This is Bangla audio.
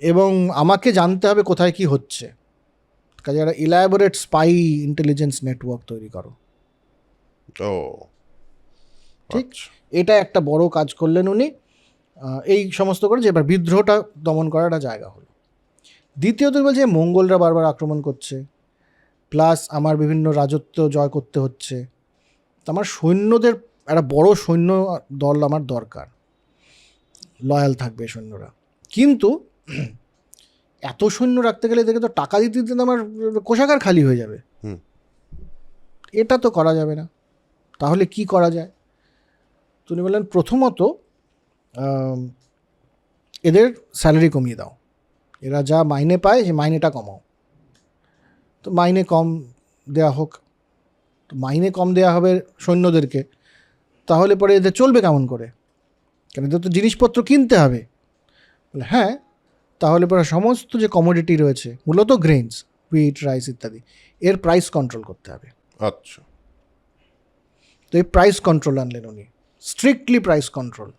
এবং আমাকে জানতে হবে কোথায় কি হচ্ছে। কাজে একটা ইলাবোরেট স্পাই ইন্টেলিজেন্স নেটওয়ার্ক তৈরি করো। ও। ঠিক। আচ্ছা। এটা একটা বড় কাজ করলেন উনি। এই সমস্ত করে যে এবার বিদ্রোহটা দমন করার একটা জায়গা হলো। দ্বিতীয়ত বলছে মঙ্গলরা বারবার আক্রমণ করছে। প্লাস আমার বিভিন্ন রাজত্ব জয় করতে হচ্ছে। তো আমার সৈন্যদের একটা বড় সৈন্য দল আমার দরকার। লয়াল থাকবে সৈন্যরা। কিন্তু এত সৈন্য রাখতে গেলে এদেরকে তো টাকা দিতে দিতে আমার কোষাগার খালি হয়ে যাবে। এটা তো করা যাবে না। তাহলে কি করা যায়? তো উনি বললেন প্রথমত এদের স্যালারি কমিয়ে দাও। এরা যা মাইনে পায় সে মাইনেটা কমাও। তো মাইনে কম দেয়া হোক। তো মাইনে কম দেয়া হবে সৈন্যদেরকে। তাহলে পরে এদের চলবে কেমন করে? কেন এদের তো জিনিসপত্র কিনতে হবে। বলে হ্যাঁ তাহলে পরে সমস্ত যে কমোডিটি রয়েছে মূলত গ্রেনস হুইট রাইস ইত্যাদি এর প্রাইস কন্ট্রোল করতে হবে। আচ্ছা। তো এই প্রাইস কন্ট্রোল আনলেন উনি। Strictly price control